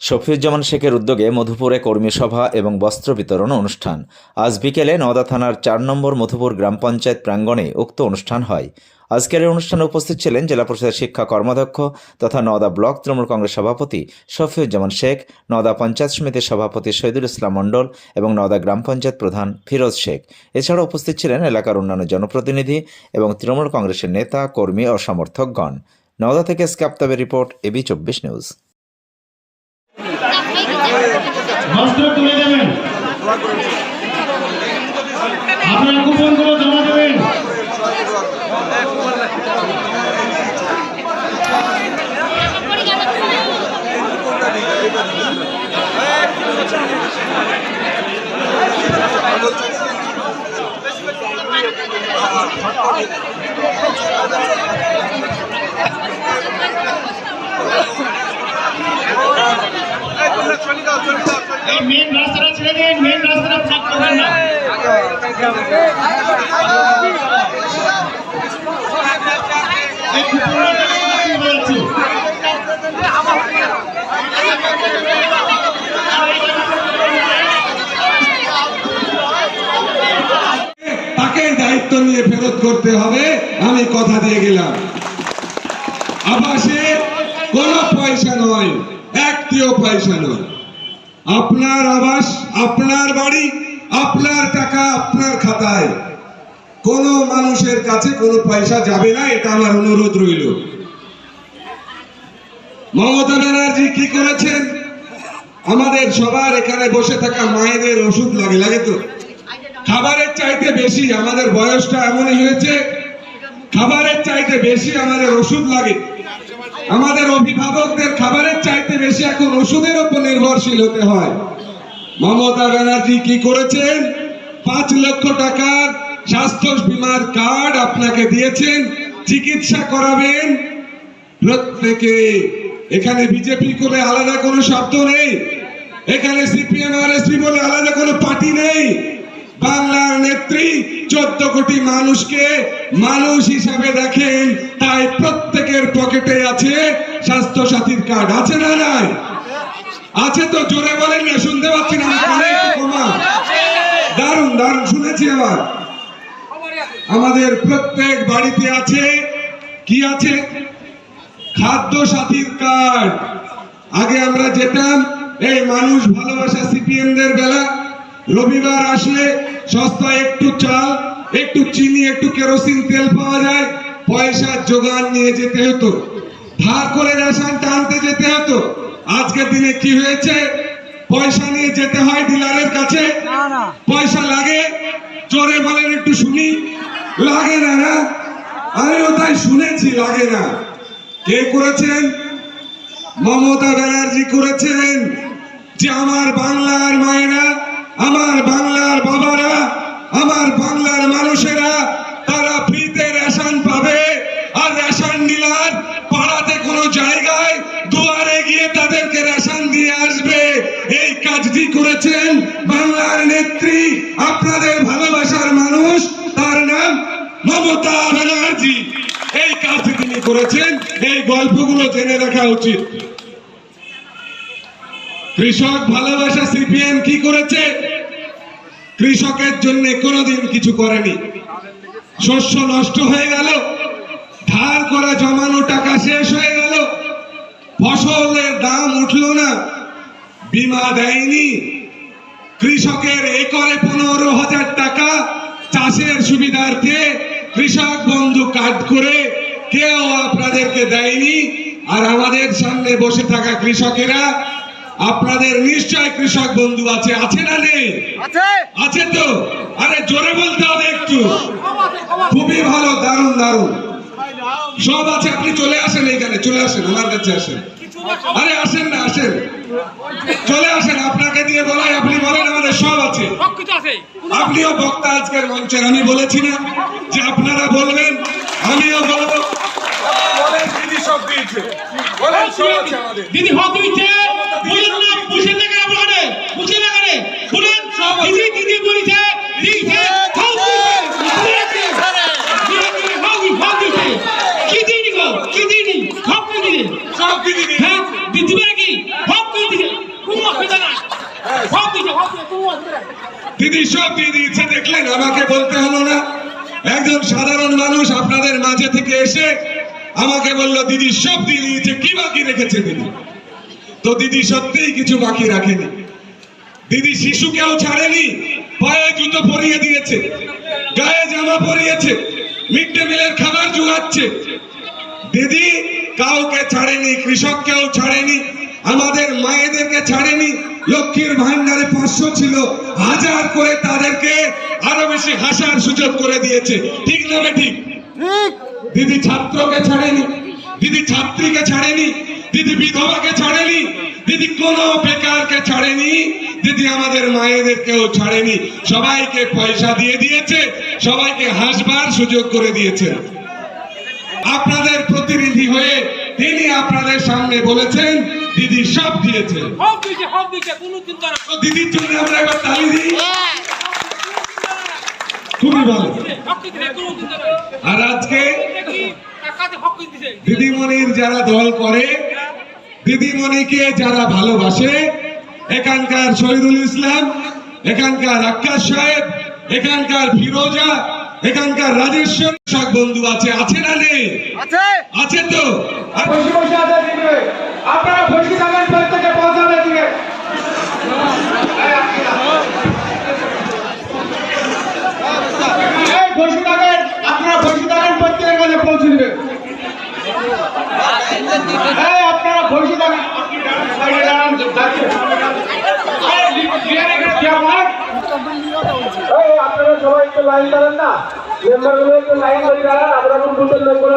শফিউজ্জামান শেখের উদ্যোগে মধুপুরে কর্মী সভা এবং বস্ত্র বিতরণ অনুষ্ঠান। আজ বিকেলে নওদা থানার চার নম্বর মধুপুর গ্রাম পঞ্চায়েত প্রাঙ্গণে উক্ত অনুষ্ঠান হয়। আজকের অনুষ্ঠানে উপস্থিত ছিলেন জেলা পরিষদের শিক্ষা কর্মাধ্যক্ষ তথা নওদা ব্লক তৃণমূল কংগ্রেস সভাপতি শফিউজ্জামান শেখ, নওদা পঞ্চায়েত সমিতির সভাপতি শহীদুল ইসলাম মণ্ডল এবং নওদা গ্রাম পঞ্চায়েত প্রধান ফিরোজ শেখ। এছাড়া উপস্থিত ছিলেন এলাকার অন্যান্য জনপ্রতিনিধি এবং তৃণমূল কংগ্রেসের নেতা, কর্মী ও সমর্থকগণ। নওদা থেকে স্ক্যাপ্তাবের রিপোর্ট এবি চব্বিশ নিউজ। বস্ত্র তুলে দেবেন। আপনার কুপনগুলো জমা দেবেন। তাকে দায়িত্ব নিয়ে ফেরত করতে হবে, আমি কথা দিয়ে গেলাম। আবাসে কোনো পয়সা নয়, একটিও পয়সা নয়। আপনার আবাস, আপনার বাড়ি, আপনার টাকা, আপনার খাতায়। কোন মানুষের কাছে কোনো পয়সা যাবে না, এটা আমার অনুরোধ রইল। মমতা ব্যানার্জি কি করেছেন? আমাদের সবার এখানে বসে থাকা মায়েদের ওষুধ লাগে লাগে তো? খাবারের চাইতে বেশি আমাদের বয়সটা এমনই হয়েছে। খাবারের চাইতে বেশি আমাদের ওষুধ লাগে। আমাদের অভিভাবকদের খাবারের চাইতে বেশি এখন ওষুধের উপর নির্ভরশীল হতে হয়। মমতা ব্যানার্জি কি করেছেন? পাঁচ লক্ষ টাকার স্বাস্থ্য বীমার কার্ড আপনাকে দিয়েছেন, চিকিৎসা করাবেন। প্রত্যেকে, এখানে বিজেপি করে আলাদা কোনো শব্দ নেই। এখানে সিপিএম আর বলে আলাদা কোনো পার্টি নেই। বাংলার নেত্রী চোদ্দ কোটি মানুষকে মানুষ হিসাবে দেখেন, তাই প্রত্যেকের পকেটে আছে স্বাস্থ্য সাথীর কার্ড, আছে না নাই? আছে তো, জোরে বলেন না, শুনতে পাচ্ছি না দারুণ দারুণ শুনেছি আবার। আমাদের প্রত্যেক বাড়িতে আছে, কি আছে? খাদ্য সাথীর কার্ড। আগে আমরা যেতাম, এই মানুষ ভালোবাসা সিপিএম দের বেলা, রবিবার আসলে সস্তা একটু চাল একটু চিনি একটু কেরোসিন তেল পাওয়া যায়। পয়সার যোগান নিয়ে যেতে হতো। ধার করে রেশন টানতে যেতে হতো। আজকের দিনে কি হয়েছে? পয়সা নিয়ে যেতে হয় ডিলারের কাছে। পয়সা লাগে? জোরে বলেন একটু শুনি। লাগে না না? আমিও তাই শুনেছি লাগে না। কে করেছেন? মমতা ব্যানার্জি করেছেন। যে আমার বাংলার মায়েরা আমার বাংলার বাবারা আমার বাংলার মানুষেরা, তারা ফ্রিতে রেশন পাবে। আর রেশন ডিলার পাড়াতে কোনো জায়গায় দুয়ারে গিয়ে তাদেরকে রেশন দিয়ে আসবে। এই কাজটি করেছেন বাংলার নেত্রী, আপনাদের ভালোবাসার মানুষ, তার নাম মমতা ব্যানার্জি। এই কাজটি তিনি করেছেন, এই গল্পগুলো জেনে রাখা উচিত। কৃষক ভালোবাসা সিপিএম কি করেছে? কৃষকের জন্য কোনোদিন কিছু করেনি। শস্য নষ্ট হয়ে গেল, ধার করা জমানো টাকা শেষ হয়ে গেল, ফসলের দাম উঠল না, বিমা দেয়নি। কৃষকের একরে পনেরো হাজার টাকা চাষের সুবিধার্থে কৃষক বন্ধু কার্ড করে কেউ আপনাদেরকে দেয়নি। আর আমাদের সামনে বসে থাকা কৃষকেরা আপনাদের নিশ্চয় কৃষক বন্ধু আছে আছে না নেই? আছে। তো? আরে জোরে বলতে হবে একটু। খুবই ভালো দারুণ দারুণ। সব আছে আপনি চলে আসেন এইখানে চলে আসেন আমার কাছে আসেন। আরে আসেন না আসেন। চলে আসেন আপনাকে দিয়ে বলাই আপনি বলেন আমাদের সব আছে। আপনিও বক্তা আজকের মঞ্চের আমি বলেছি না যে আপনারা বলবেন আমিও বলব। দিদি হাত দিচ্ছে বুঝেন না না দিদি বলেছে সব দিদি? সব দিয়েছে দেখলেন আমাকে বলতে হলো না। একজন সাধারণ মানুষ আপনাদের মাঝে থেকে এসে আমাকে বলল দিদি সব দিয়ে দিয়েছে কি বাকি রেখেছে দিদি? তো দিদি সত্যিই কিছু বাকি রাখেনি। দিদি শিশুকেও ছাড়েনি পায়ে জুতো পরিয়ে দিয়েছে গায়ে জামা পরিয়েছে মিড ডে মিলের খাবার জুগাচ্ছে। দিদি কাউকে ছাড়েনি কৃষককেও ছাড়েনি আমাদের মায়েদেরকে ছাড়েনি লক্ষ্মীর ভান্ডারে পাঁচশো ছিল হাজার করে তাদেরকে আরও বেশি হাসার সুযোগ করে দিয়েছে। ঠিক না ঠিক। দিদি ছাত্রকে ছাড়েনি দিদি ছাত্রীকে ছাড়েনি দিদি বিধবাকে ছাড়েনি। দিদি কোন বেকারকে ছাড়েনি। দিদি আমাদের মায়েদেরকেও ছাড়েনি। সবাইকে পয়সা দিয়ে দিয়েছে। সবাইকে হাসবার সুযোগ করে দিয়েছে। আপনাদের প্রতিনিধি হয়ে তিনি আপনাদের সামনে বলেছেন দিদি সব দিয়েছে। দিদির জন্য আমরা এবার তালি দিই। খুবই ভালো। আর আজকে দিদিমণির যারা দল করে দিদিমণিকে যারা ভালোবাসে এখানকার শহীদুল ইসলাম এখানকার আকাশ সাহেব এখানকার ফিরোজা এখানকার রাজেশ্বর শাক বন্ধু আছে আছে না নেই? আছে। তো? আপনারা থাকেন প্রত্যেকে পৌঁছাবে দিকে এই বসে থাকেন আপনারা বসে থাকেন প্রত্যেকের কাছে পৌঁছে দিবে এই আপনারা বসে থাকেন আপনি ডান সাইডে দাঁড়ান, যাচ্ছে। এই, লিয়ারে গেছে, কি আমার? এই, আপনারা সবাই একটু লাইন দাঁড়ান না। মেম্বারগুলো একটু লাইন ধরে দাঁড়ান আমরা কোন বুথের লোকগুলো